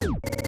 you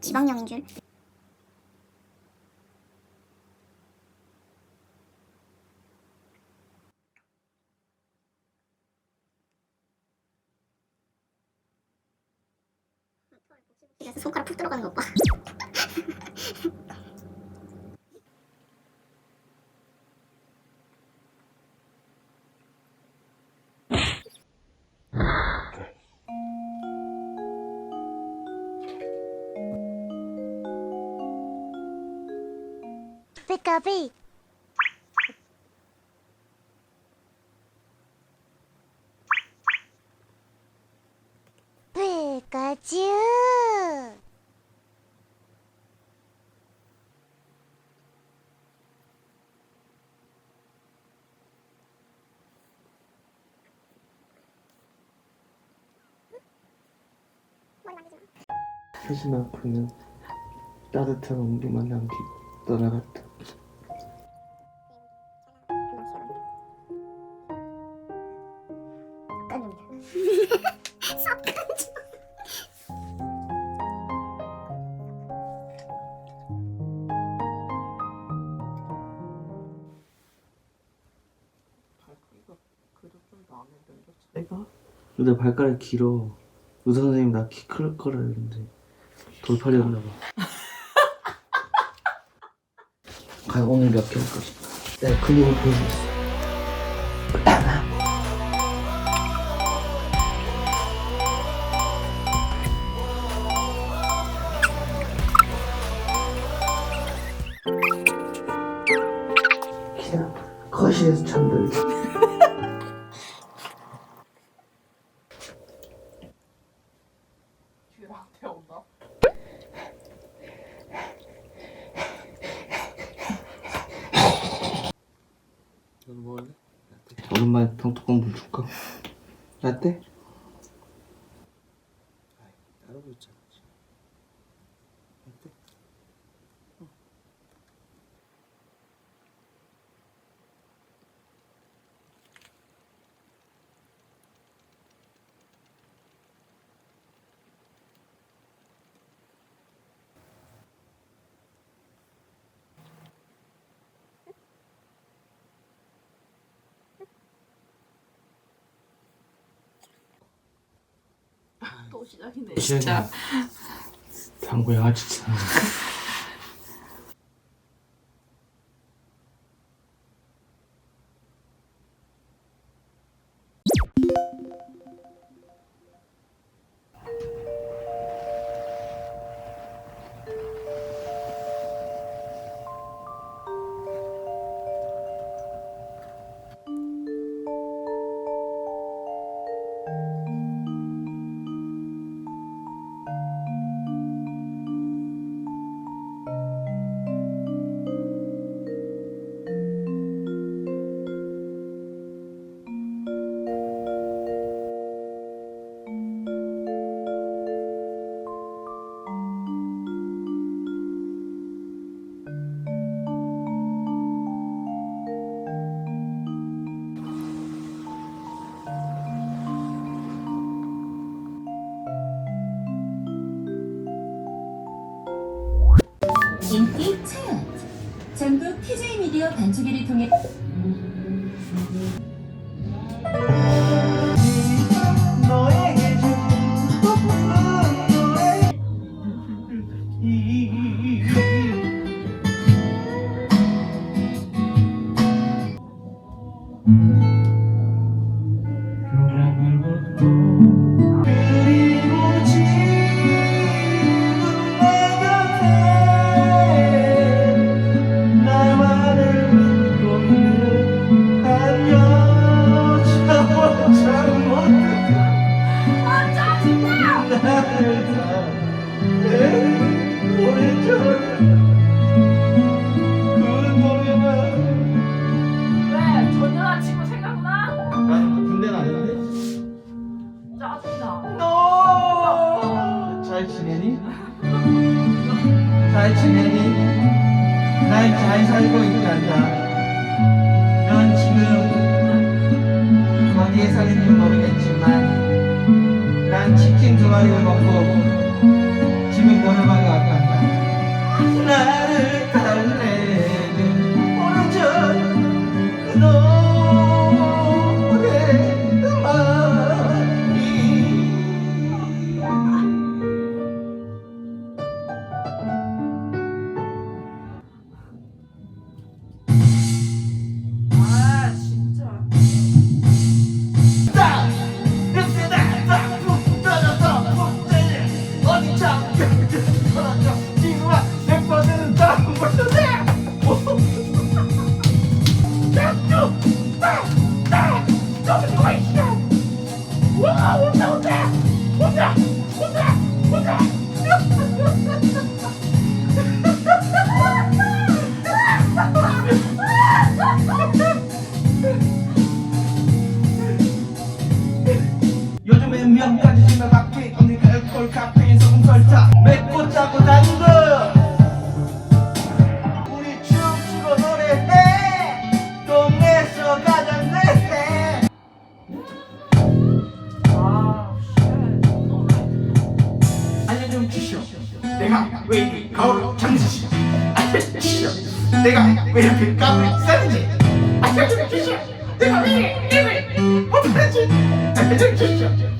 지방령인 줄. 손가락 푹 들어가는 것 봐. Pikapi. Pikachu. 하지만 그는 따뜻한 온기만 남기고 떠나갔다. 내가? 내 발가락 길어. 의사 선생님 나 키 클 거라 했는데 돌팔이었나 봐. 과연 오늘 몇 개 할 것인가? 내가 근육을 보여주겠 오랜만에 평뚜껑 물 줄까? 라떼? 따르고 있잖아 지금. 라떼? 또 시작이네. 진짜 방구 양아치 반주기를 통해 잘 지내니? 난 잘 살고 있단다. 넌 지금 어디에 사는지 모르겠지만 난 치킨 두 마리를 먹고 노래방에 왔단다. 명까지 지면 바퀴 언니가 알콜 카페인 소금 설탕 맵고 짜고 단거. 우리 춤추고 노래해. 동네에서 가장 내해 아 쉣. 알려 좀 주시오. 내가 왜 이리 가오를 장지시 알려주시오. 내가 왜 이렇게 가오를 싸는지. 알려좀 주시오. 내가 왜 이리 못하는지? 알려좀 주시오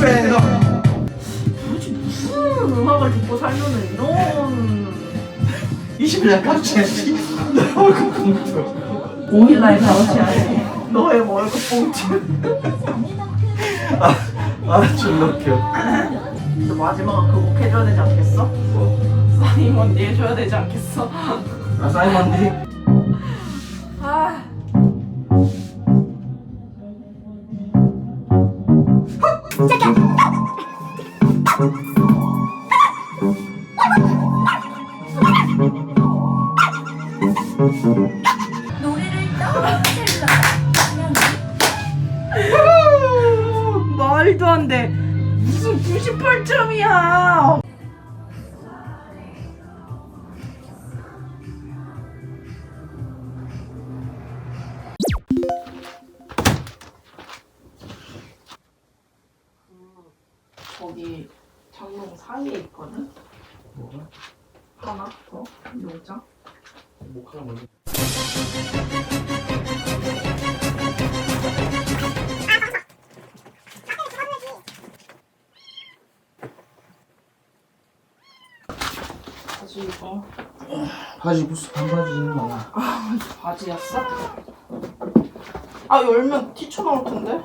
어시베 너 도대체 무슨 음악을 듣고 살면은 이런 20일 값이야지 너 얼굴 공부 5일날 값이야 돼. 너의 월급 봉투. 아, 아 존나 웃겨 너 마지막은 그거 해줘야 되지 않겠어? 뭐? 사인원디 해줘야 되지 않겠어? 아 사이먼디 돼. 무슨 98점이야. 저기 장롱 사이에 있거든. 뭐가? 하나 더 용장. 목하나 먼저 바지 이거 바지 무슨 반바지는 많아 바지였어? 아 열면 티쳐 나올 텐데.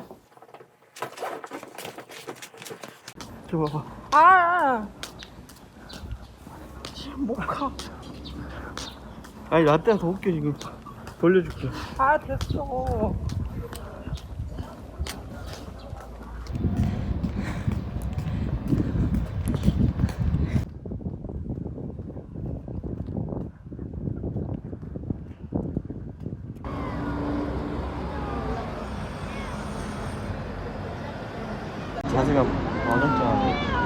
저 봐봐 아. 지금 못 가. 아니 나 때는 더 웃겨 지금 돌려줄게 아 됐어. 자세가 어정쩡하네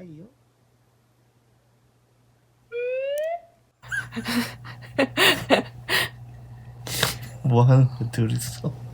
아이요? 뭐 하는 거 둘이서?